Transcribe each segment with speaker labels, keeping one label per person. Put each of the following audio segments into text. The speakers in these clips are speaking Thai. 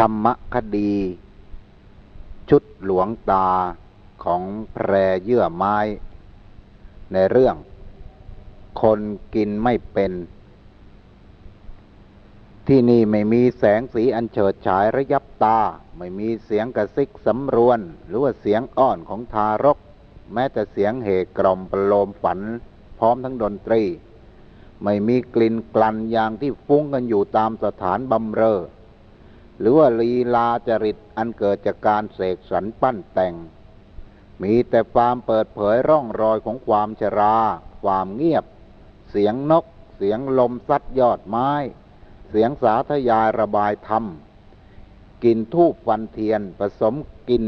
Speaker 1: ธรรมคดี ชุดหลวงตาของแพรเยื่อไม้ ในเรื่อง คนกินไม่เป็น ที่นี่ไม่มีแสงสีอันเฉิดฉายระยับตา ไม่มีเสียงกระซิกสำรวน หรือว่าเสียงอ้อนของทารก แม้แต่เสียงเหกล่อมประโลมฝัน พร้อมทั้งดนตรี ไม่มีกลิ่นกลั่นอย่างที่ฟุ้งกันอยู่ตามสถานบำเรอ หรือว่าลีลาจริตอันเกิดจากการเสกสรรปั้นแต่ง มีแต่ความเปิดเผยร่องรอยของความชรา ความเงียบ เสียงนก เสียงลมซัดยอดไม้ เสียงสาธยายระบายธรรมกลิ่นทูบฟันเทียนผสมกลิ่น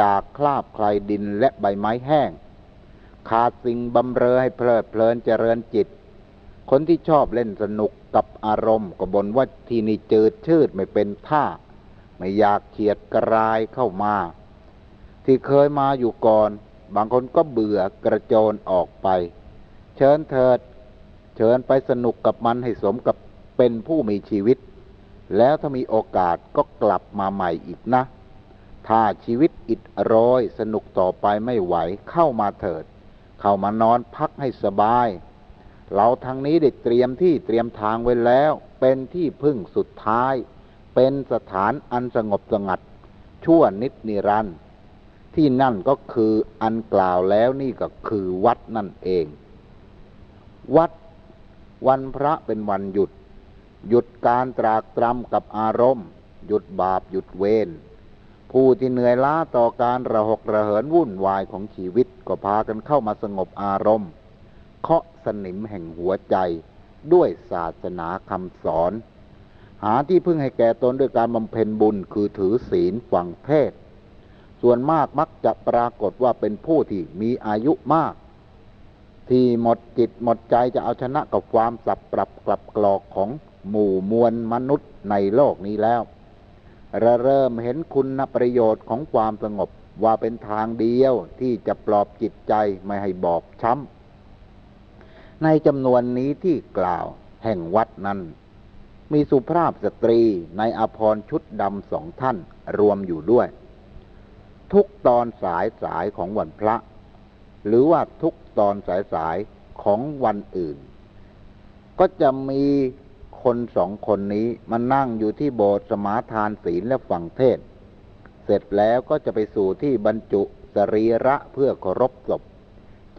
Speaker 1: จากคราบใครดินและใบไม้แห้ง ขาดสิ่งบำเรอให้เพลิดเพลินเจริญจิต คนที่ชอบเล่นสนุก กับอารมณ์ก็บ่นว่าที่นี่จืดชืดไม่เป็นท่า ไม่อยากเฉียดกระรายเข้ามา ที่เคยมาอยู่ก่อน บางคนก็เบื่อกระโจนออกไป เชิญเถิด เชิญไปสนุกกับมันให้สมกับเป็นผู้มีชีวิต แล้วถ้ามีโอกาสก็กลับมาใหม่อีกนะ ถ้าชีวิตอิดโรยสนุกต่อไปไม่ไหวเข้ามาเถิด เข้ามานอนพักให้สบาย เราทางนี้ได้เตรียมที่เตรียมทางไว้แล้ว เป็นที่พึ่งสุดท้าย เป็นสถานอันสงบสงัด ชั่วนิดนิรันดร์ที่นั่นก็คืออันกล่าวแล้วนี่ก็คือวัดนั่นเอง วัด วันพระเป็นวันหยุด หยุดการตรากตรำกับอารมณ์ หยุดบาปหยุดเวรผู้ที่เหนื่อยล้าต่อการระหกระเหินวุ่นวายของชีวิตก็พากันเข้ามาสงบอารมณ์ เคาะสนิมแห่งหัวใจด้วยศาสนาคำสอน หาที่พึ่งให้แก่ตนด้วยการบำเพ็ญบุญคือถือศีลฝังเพศส่วนมากมักจะปรากฏว่าเป็นผู้ที่มีอายุมาก ที่หมดจิตหมดใจจะเอาชนะกับความสับปรับกลับกรอกของหมู่มวลมนุษย์ในโลกนี้แล้วระเริ่มเห็นคุณประโยชน์ของความสงบว่าเป็นทางเดียวที่จะปลอบจิตใจไม่ให้บอบช้ำ ในจำนวนนี้ที่กล่าวแห่งวัดนั้น มีสุภาพสตรีในอภรชุดดำสองท่านรวมอยู่ด้วย ทุกตอนสายสายของวันพระ หรือว่าทุกตอนสายสายของวันอื่น ก็จะมีคนสองคนนี้มานั่งอยู่ที่โบสถ์สมาทานศีลและฟังเทศ เสร็จแล้วก็จะไปสู่ที่บรรจุสรีระเพื่อเคารพศพ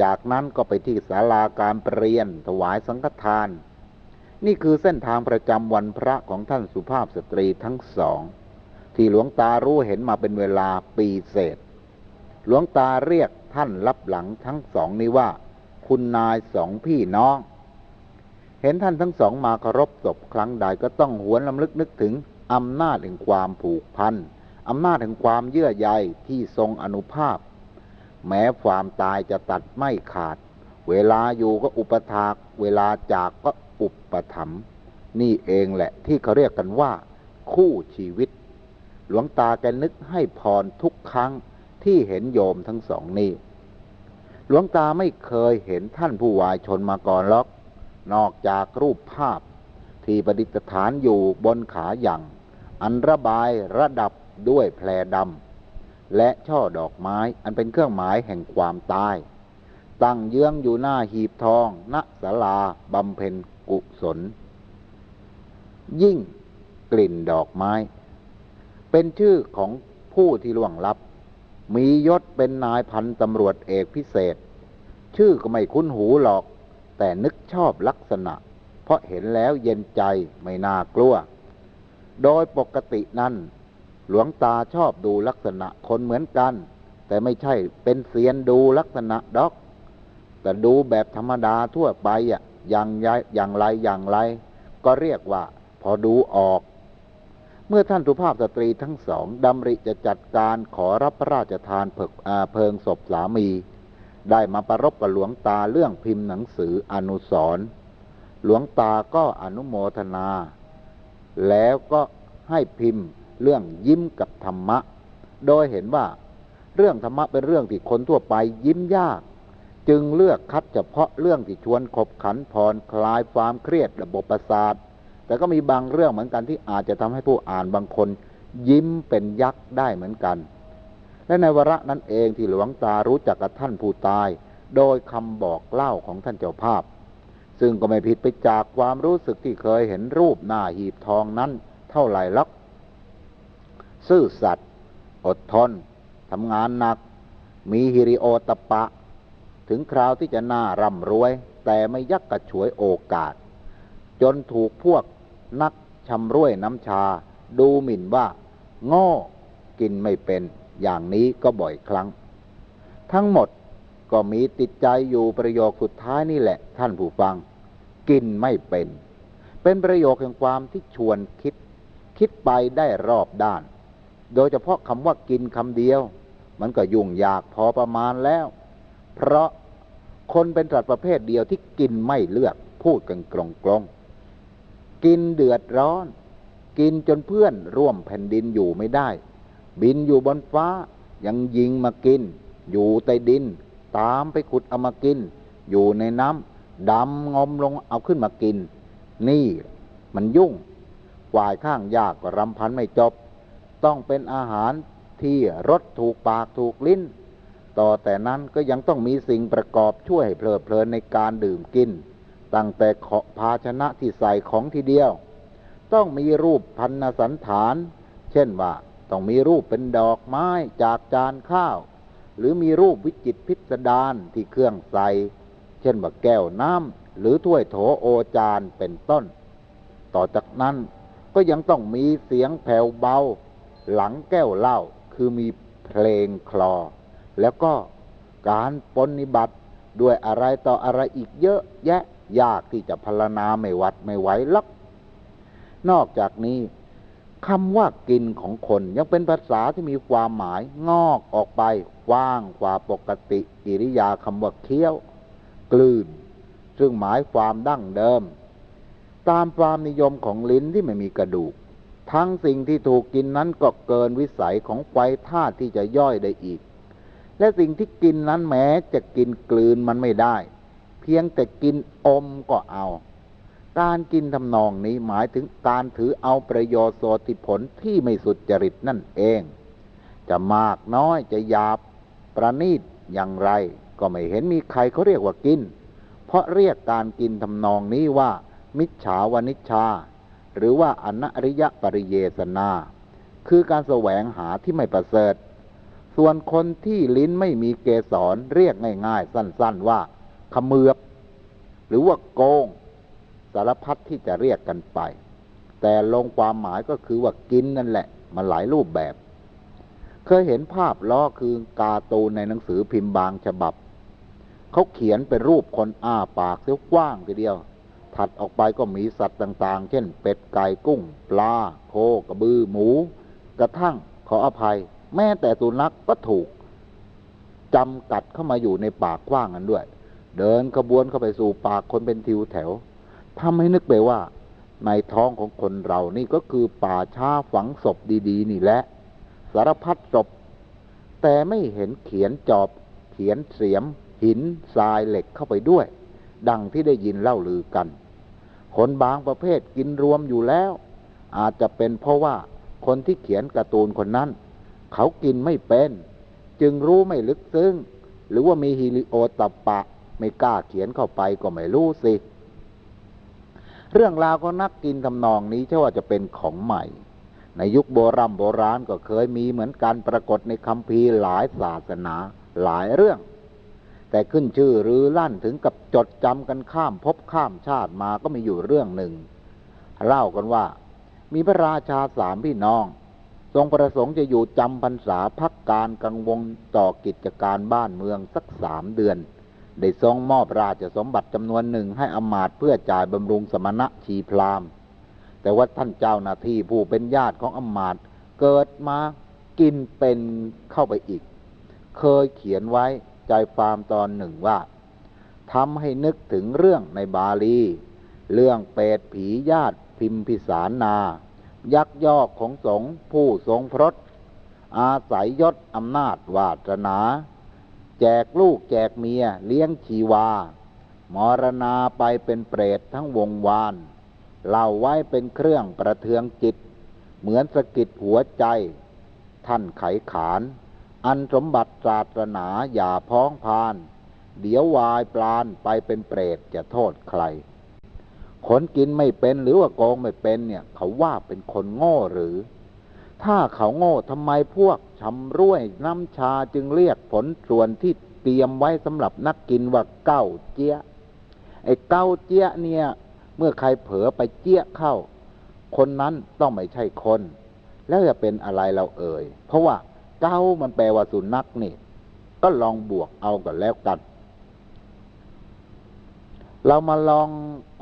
Speaker 1: จากนั้นก็ไปที่ศาลาการเปรียนถวายสังฆทาน นี่คือเส้นทางประจำวันพระของท่านสุภาพสตรีทั้งสอง ที่หลวงตารู้เห็นมาเป็นเวลาปีเศษ หลวงตาเรียกท่านรับหลังทั้งสองนี้ว่า คุณนายสองพี่น้อง เห็นท่านทั้งสองมาเคารพศพครั้งใดก็ต้องหวนลำลึกนึกถึงอำนาจแห่งความผูกพันอำนาจแห่งความเยื่อใยที่ทรงอนุภาพ แม้ความตายจะตัดไม่ขาด เวลาอยู่ก็อุปถาก เวลาจากก็อุปถัมภ์นี่เองแหละที่เขาเรียกกันว่า คู่ชีวิต หลวงตาแกนึกให้พรทุกครั้งที่เห็นโยมทั้งสองนี้หลวงตาไม่เคยเห็นท่านผู้วายชนมาก่อนหรอก นอกจากรูปภาพ ที่ประดิษฐานอยู่บนขาอย่าง อันระบายระดับด้วยแพรดำ และช่อดอกไม้อันเป็นเครื่องหมายแห่งความตาย ตั้งเยื้องอยู่หน้าหีบทอง ณศาลาบำเพ็ญกุศล ยิ่งกลิ่นดอกไม้ เป็นชื่อของผู้ที่ล่วงลับ มียศเป็นนายพันตำรวจเอกพิเศษ ชื่อก็ไม่คุ้นหูหรอก แต่นึกชอบลักษณะ เพราะเห็นแล้วเย็นใจไม่น่ากลัว โดยปกตินั้น หลวงตาชอบดูลักษณะคนเหมือนกัน แต่ไม่ใช่เป็นเซียนดูลักษณะดอก แต่ดูแบบธรรมดาทั่วไปอะอย่างไรอย่างไรอย่างไร ก็เรียกว่า พอดูออก เมื่อท่านสุภาพสตรีทั้งสองดำริจะจัดการขอรับพระราชทานเพิกอาเพลิงศพสามี ได้มาประรบกับหลวงตาเรื่องพิมพ์หนังสืออนุสรหลวงตาก็อนุโมทนา แล้วก็ให้พิมพ์ เรื่องยิ้มกับธรรมะ โดยเห็นว่า เรื่องธรรมะเป็นเรื่องที่คนทั่วไปยิ้มยาก จึงเลือกคัดเฉพาะเรื่องที่ชวนขบขันผ่อนคลายความเครียดระบบประสาทแต่ก็มีบางเรื่องเหมือนกันที่อาจจะทำให้ผู้อ่านบางคน ยิ้มเป็นยักษ์ได้เหมือนกัน และในวระนั้นเองที่หลวงตารู้จักกับท่านผู้ตาย โดยคำบอกเล่าของท่านเจ้าภาพ ซึ่งก็ไม่ผิดไปจากความรู้สึกที่เคยเห็นรูปหน้าหีบทองนั้นเท่าไหร่ลัก ซื่อสัตย์อดทนทำงานหนัก มีฮิริโอตปะ ถึงคราวที่จะน่าร่ำรวย แต่ไม่ยักกระฉวยโอกาส จนถูกพวกนักชำร่วยน้ำชา ดูหมิ่นว่าโง่กินไม่เป็น อย่างนี้ก็บ่อยครั้ง ทั้งหมดก็มีติดใจอยู่ประโยคสุดท้ายนี่แหละ ท่านผู้ฟัง กินไม่เป็น เป็นประโยคแห่งความที่ชวนคิด คิดไปได้รอบด้าน โดยเฉพาะคำว่ากินคำเดียว มันก็ยุ่งยากพอประมาณแล้ว เพราะคนเป็นสัตว์ประเภทเดียวที่กินไม่เลือกพูดกันกลงกลงกินเดือดร้อน กินจนเพื่อนร่วมแผ่นดินอยู่ไม่ได้ บินอยู่บนฟ้า ยังยิงมากิน อยู่ใต้ดิน ตามไปขุดเอามากิน อยู่ในน้ำดำงมลงเอาขึ้นมากิน นี่มันยุ่งฝ่ายข้างยากก็รำพันไม่จบ ต้องเป็นอาหารที่รสถูกปากถูกลิ้น ต่อแต่นั้นก็ยังต้องมีสิ่งประกอบช่วยให้เพลิดเพลินในการดื่มกิน ตั้งแต่ขภาชนะที่ใส่ของทีเดียว ต้องมีรูปพันนสันฐาน เช่นว่าต้องมีรูปเป็นดอกไม้จากจานข้าว หรือมีรูปวิจิตพิสดารที่เครื่องใส่เช่นว่าแก้วน้ำหรือถ้วยโถโอจานเป็นต้น ต่อจากนั้นก็ยังต้องมีเสียงแผ่วเบา หลังแก้วเหล้าคือมีเพลงคลอ แล้วก็การปนิบัติด้วยอะไรต่ออะไรอีกเยอะแยะยากที่จะพรรณนาไม่วัดไม่ไหวลัก นอกจากนี้คำว่ากินของคนยังเป็นภาษาที่มีความหมายงอกออกไปกว้างกว่าปกติกิริยาคำว่าเคี้ยว กลืน ซึ่งหมายความดั้งเดิม ตามความนิยมของลิ้นที่ไม่มีกระดูก ทั้งสิ่งที่ถูกกินนั้นก็เกินวิสัยของไฟธาตุที่จะย่อยได้อีก และสิ่งที่กินนั้นแม้จะกินกลืนมันไม่ได้ เพียงแต่กินอมก็เอา การกินทำนองนี้หมายถึงการถือเอาประโยชน์โสติผลที่ไม่สุจริตนั่นเอง จะมากน้อยจะหยาบประณีตอย่างไร ก็ไม่เห็นมีใครเขาเรียกว่ากิน เพราะเรียกการกินทำนองนี้ว่า มิจฉาวนิชชา หรือว่าอนริยปริเยสนา คือการแสวงหาที่ไม่ประเสริฐ ส่วนคนที่ลิ้นไม่มีเกสรเรียกง่าย ๆ สั้น ๆ ว่าขมือบ หรือว่าโกง สารพัดที่จะเรียกกันไป แต่ลงความหมายก็คือว่ากินนั่นแหละมันหลายรูปแบบ เคยเห็นภาพล้อคือกาตูนในหนังสือพิมพ์บางฉบับเขาเขียนเป็นรูปคนอ้าปากเสียกว้างทีเดียว ถัดออกไปก็มีสัตว์ต่างๆ เช่น เป็ดไก่กุ้ง ปลา โคกระบือหมู กระทั่งขออภัย แม้แต่สุนัขกก็ถูกจำกัดเข้ามาอยู่ในปากกว้างกันด้วย เดินขบวนเข้าไปสู่ปากคนเป็นทิวแถวทำให้นึกไปว่า ในท้องของคนเรานี่ก็คือป่าช้าฝังศพดีๆ นี่แหละ สารพัดศพ แต่ไม่เห็นเขียนจอบเขียนเสียม หินทรายเหล็กเข้าไปด้วย ดังที่ได้ยินเล่าลือกัน คนบางประเภทกินรวมอยู่แล้ว อาจจะเป็นเพราะว่าคนที่เขียนการ์ตูนคนนั้น เขากินไม่เป็น จึงรู้ไม่ลึกซึ้งหรือว่ามีฮิริโอตปปะ ไม่กล้าเขียนเข้าไปก็ไม่รู้สิ เรื่องราวของนักกินทำนองนี้ใช่ว่าจะเป็นของใหม่ ในยุคโบรโบราณก็เคยมีเหมือนกันปรากฏในคัมภีร์หลายศาสนาหลายเรื่อง แต่ขึ้นชื่อหรือลั่นถึงกับจดจำกันข้ามภพข้ามชาติมาก็มีอยู่เรื่องหนึ่ง เล่ากันว่า มีพระราชาสามพี่น้อง ทรงประสงค์จะอยู่จำพรรษาพักการกังวลต่อกิจการบ้านเมืองสักสามเดือน ได้ทรงมอบราชสมบัติจำนวนหนึ่งให้อมาตเพื่อจ่ายบำรุงสมณะชีพรามแต่ว่าท่านเจ้าหน้าที่ผู้เป็นญาติของอมาตเกิดมากินเป็นเข้าไปอีก เคยเขียนไว้ ใจฟามตอนหนึ่งว่าทำให้นึกถึงเรื่องในบาลี เรื่องเปรตผีญาติพิมพิสารนา ยักยอกของสงผู้ทรงพรตอาศัยยศอำนาจวาสนา แจกลูกแจกเมียเลี้ยงชีวา มรณาไปเป็นเปรตทั้งวงวานเล่าไว้เป็นเครื่องประเทืองจิต เหมือนสะกิดหัวใจ ท่านไขขาน อันสมบัติศาสนาอย่าพ้องพาน เดี๋ยววายปลานไปเป็นเปรตจะโทษใคร คนกินไม่เป็นหรือว่าโกงไม่เป็นเนี่ย เขาว่าเป็นคนโง่หรือ ถ้าเขาโง่ทำไมพวกชำร่วยน้ำชาจึงเรียกผลส่วนที่เตรียมไว้สำหรับนักกินว่าเก้าเจี๊ยไอ้เก้าเจี๊ยเนี่ย เมื่อใครเผลอไปเจี๊ยเข้า คนนั้นต้องไม่ใช่คน แล้วจะเป็นอะไรเราเอ่ย เพราะว่า เก้ามันแปลว่าสุนัขนี่ ก็ลองบวกเอากันแล้วกัน เรามาลอง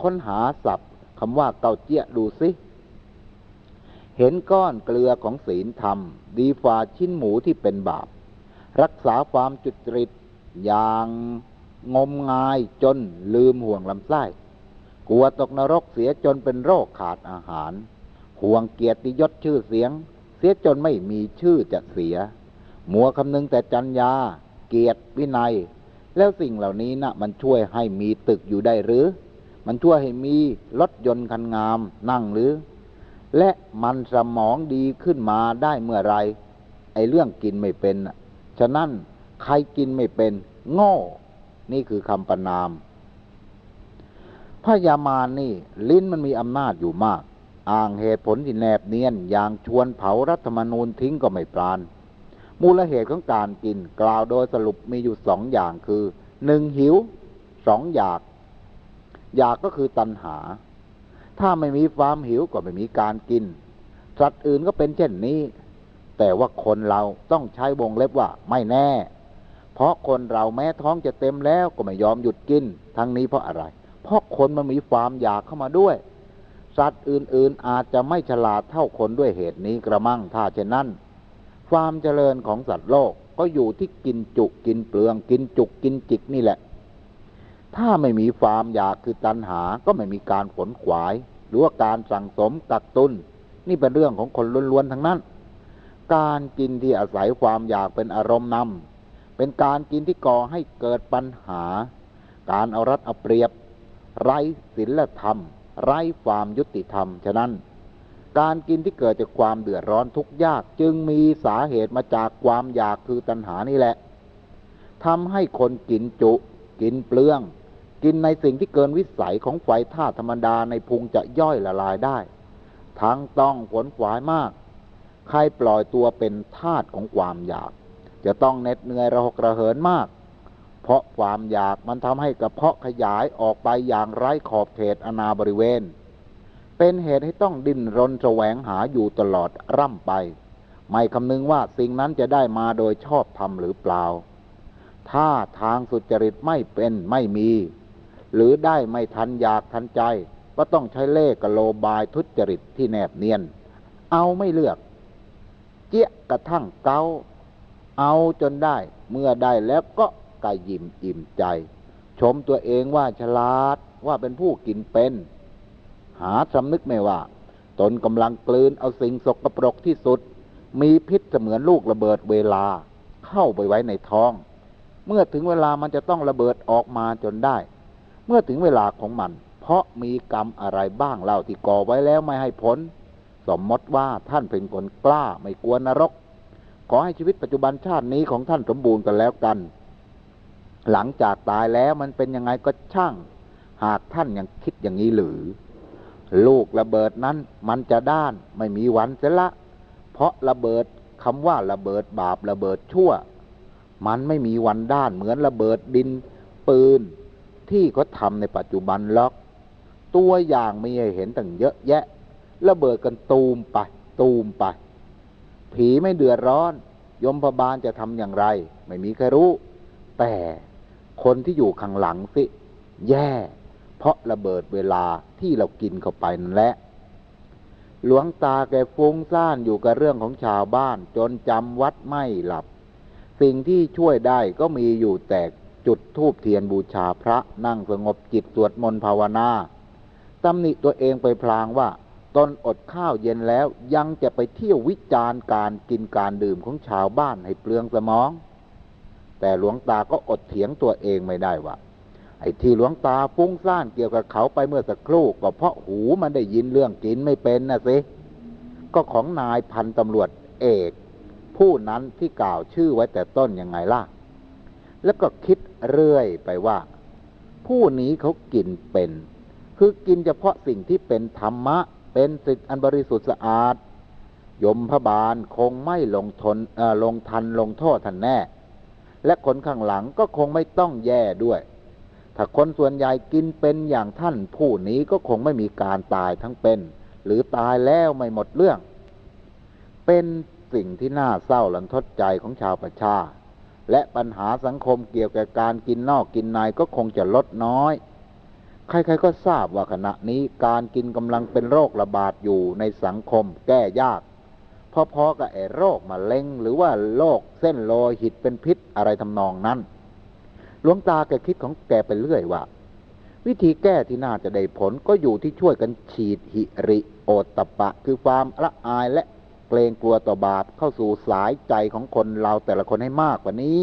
Speaker 1: ค้นหาศัพท์คำว่าเกาเจี๊ยดูสิเห็นก้อนเกลือของศีลธรรม ดีฝ่าชิ้นหมูที่เป็นบาป รักษาความจุจริตอย่างงมงายจนลืมห่วงลำไส้กลัวตกนรกเสียจนเป็นโรคขาดอาหาร ห่วงเกียรติยศชื่อเสียง สียจนไม่มีชื่อจะเสีย มัวคำนึงแต่จัญญา เกียรติวินัย แล้วสิ่งเหล่านี้นะมันช่วยให้มีตึกอยู่ได้หรือ มันช่วยให้มีรถยนต์คันงามนั่งหรือ และมันสมองดีขึ้นมาได้เมื่อไรไอ้เรื่องกินไม่เป็น ฉะนั้นใครกินไม่เป็น โง่ นี่คือคำประนามพยามารนี่ ลิ้นมันมีอำนาจอยู่มาก อ้างเหตุผลที่แนบเนียนอย่างชวนเผารัฐธรรมนูญทิ้งก็ไม่ปรานมูลเหตุของการกินกล่าวโดยสรุปมีอยู่สองอย่างคือหนึ่งหิวสองอยาก อยากก็คือตัณหา ถ้าไม่มีความหิวก็ไม่มีการกิน สัตว์อื่นก็เป็นเช่นนี้ แต่ว่าคนเราต้องใช้วงเล็บว่าไม่แน่ เพราะคนเราแม้ท้องจะเต็มแล้วก็ไม่ยอมหยุดกิน ทั้งนี้เพราะอะไร เพราะคนมันมีความอยากเข้ามาด้วย สัตว์อื่นๆอาจจะไม่ฉลาดเท่าคนด้วยเหตุนี้กระมังถ้าเช่นนั้น ความเจริญของสัตว์โลกก็อยู่ที่กินจุกินเปลืองกินจุกกินจิกนี่แหละ ถ้าไม่มีความอยากคือตัณหาก็ไม่มีการขนขวาย หรือว่าการสั่งสมกักตุนนี่เป็นเรื่องของคนล้วนๆทั้งนั้น การกินที่อาศัยความอยากเป็นอารมณ์นำเป็นการกินที่ก่อให้เกิดปัญหา การเอารัดเอาเปรียบ ไร้ศีลธรรม ไร้ความยุติธรรม ฉะนั้น การกินที่เกิดจากความเดือดร้อนทุกข์ยากจึงมีสาเหตุมาจากความอยากคือตัณหานี่แหละทำให้คนกินจุ กินเปลือง กินในสิ่งที่เกินวิสัยของไฟธาตุธรรมดาในพุงจะย่อยละลายได้ ทั้งต้องผลขวายมาก ใครปล่อยตัวเป็นทาสของความอยาก จะต้องเหน็ดเหนื่อยระหกระเหินมาก เพราะความอยากมันทำให้กระเพาะขยายออกไปอย่างไร้ขอบเขตอนาบริเวณ เป็นเหตุให้ต้องดิ้นรนแสวงหาอยู่ตลอดร่ำไป ไม่คำนึงว่าสิ่งนั้นจะได้มาโดยชอบธรรมหรือเปล่า ถ้าทางสุจริตไม่เป็นไม่มี หรือได้ไม่ทันอยากทันใจ ก็ต้องใช้เล่กะโลบายทุจริตที่แนบเนียน เอาไม่เลือก เจี๊ยะกระทั่งเกาเอาจนได้เมื่อได้แล้วก็ กระยิมอิ่มใจ ชมตัวเองว่าฉลาดว่าเป็นผู้กินเป็น หาสำนึกไม่ว่า ตนกำลังกลืนเอาสิ่งสกปรกที่สุด มีพิษเสมือนลูกระเบิดเวลา เข้าไปไว้ในท้อง เมื่อถึงเวลามันจะต้องระเบิดออกมาจนได้ เมื่อถึงเวลาของมัน เพราะมีกรรมอะไรบ้างเล่าที่ก่อไว้แล้วไม่ให้ผลสมมติว่าท่านเป็นคนกล้าไม่กลัวนรก ขอให้ชีวิตปัจจุบันชาตินี้ของท่านสมบูรณ์กันแล้วกัน หลังจากตายแล้วมันเป็นยังไงก็ช่าง หากท่านยังคิดอย่างนี้หรือ ลูกระเบิดนั้นมันจะด้านไม่มีวันเสียละ เพราะระเบิดคำว่าระเบิดบาประเบิดชั่ว มันไม่มีวันด้านเหมือนระเบิดดินปืนที่เขาทำในปัจจุบันล็อก ตัวอย่างมีให้เห็นตั้งเยอะแยะ ระเบิดกันตูมไป ตูมไป ผีไม่เดือดร้อน ยมพบาลจะทำอย่างไร ไม่มีใครรู้ แต่ คนที่อยู่ข้างหลังสิ แย่ เพราะระเบิดเวลาที่เรากินเข้าไปนั่นแหละ หลวงตาแกฟุ้งซ่านอยู่กับเรื่องของชาวบ้าน จนจำวัดไม่หลับ สิ่งที่ช่วยได้ก็มีอยู่แต่จุดทูบเทียนบูชาพระนั่งสงบจิตสวดมนต์ภาวนาตำหนิตัวเองไปพลางว่าตนอดข้าวเย็นแล้วยังจะไปเที่ยววิจารณ์การกินการดื่มของชาวบ้านให้เปลืองสมอง แต่หลวงตาก็อดเถียงตัวเองไม่ได้ว่าไอ้ที่หลวงตาฟุ้งซ่านเกี่ยวกับเขาไปเมื่อสักครู่ก็เพราะหูมันได้ยินเรื่องกินไม่เป็นนะสิก็ของนายพันตำรวจเอก ผู้นั้นที่กล่าวชื่อไว้แต่ต้นยังไงล่ะ แล้วก็คิดเรื่อยไปว่า ผู้นี้เขากินเป็น คือกินเฉพาะสิ่งที่เป็นธรรมะ เป็นสิทธิอันบริสุทธิ์สะอาด ยมพบาลคงไม่ลงทนลงทันลงโทษทันแน่ และคนข้างหลังก็คงไม่ต้องแย่ด้วย ถ้าคนส่วนใหญ่กินเป็นอย่างท่านผู้นี้ก็คงไม่มีการตายทั้งเป็น หรือตายแล้วไม่หมดเรื่อง เป็นสิ่งที่น่าเศร้าลันทดใจของชาวประชา และปัญหาสังคมเกี่ยวกับการกินนอกกินในก็คงจะลดน้อย ใครๆก็ทราบว่าขณะนี้การกินกำลังเป็นโรคระบาดอยู่ในสังคมแก้ยาก พอๆกับไอ้โรคมะเร็ง หรือว่าโรคเส้นโลหิตเป็นพิษอะไรทำนองนั้นหลวงตาแกคิดของแกไปเรื่อยว่า วิธีแก้ที่น่าจะได้ผลก็อยู่ที่ช่วยกันฉีดหิริโอตตปปะ คือความละอายและเกรงกลัวต่อบาปเข้าสู่สายใจของคนเราแต่ละคนให้มากกว่านี้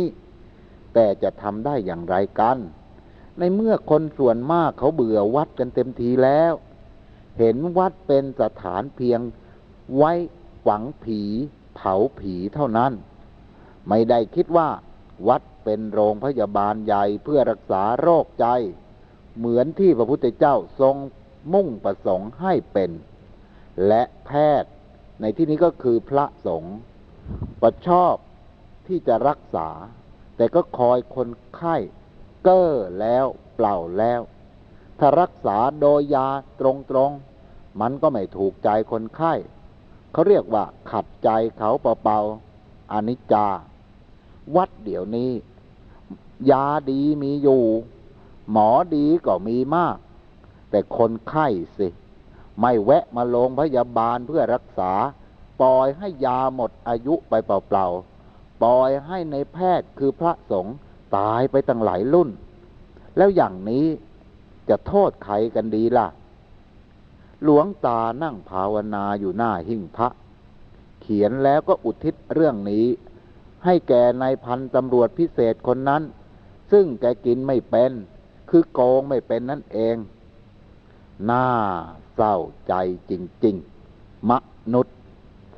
Speaker 1: แต่จะทำได้อย่างไรกัน ในเมื่อคนส่วนมากเขาเบื่อวัดกันเต็มทีแล้ว เห็นวัดเป็นสถานเพียงไว้ หวังผี เผาผีเท่านั้น ไม่ได้คิดว่า วัดเป็นโรงพยาบาลใหญ่เพื่อรักษาโรคใจ เหมือนที่พระพุทธเจ้าทรงมุ่งประสงค์ให้เป็น และแพทย์ในที่นี้ก็คือพระสงฆ์ประชอบที่จะรักษา แต่ก็คอยคนไข้ เก้อแล้วเปล่าแล้ว ถ้ารักษาโดยยาตรงๆ มันก็ไม่ถูกใจคนไข้ เขาเรียกว่า ขัดใจเขาเปล่าๆอนิจจา วัดเดี๋ยวนี้ ยาดีมีอยู่ หมอดีก็มีมาก แต่คนไข้สิ ไม่แวะมาโรงพยาบาลเพื่อรักษา ปล่อยให้ยาหมดอายุไปเปล่าๆ ปล่อยให้ในแพทย์คือพระสงฆ์ตายไปตั้งหลายรุ่น แล้วอย่างนี้จะโทษใครกันดีล่ะ หลวงตานั่งภาวนาอยู่หน้าหิ้งพระ เขียนแล้วก็อุทิศเรื่องนี้ ให้แก่นายพันตำรวจพิเศษคนนั้น ซึ่งแกกินไม่เป็น คือโกงไม่เป็นนั่นเองน่าเศร้าใจจริง ๆ มนุษย์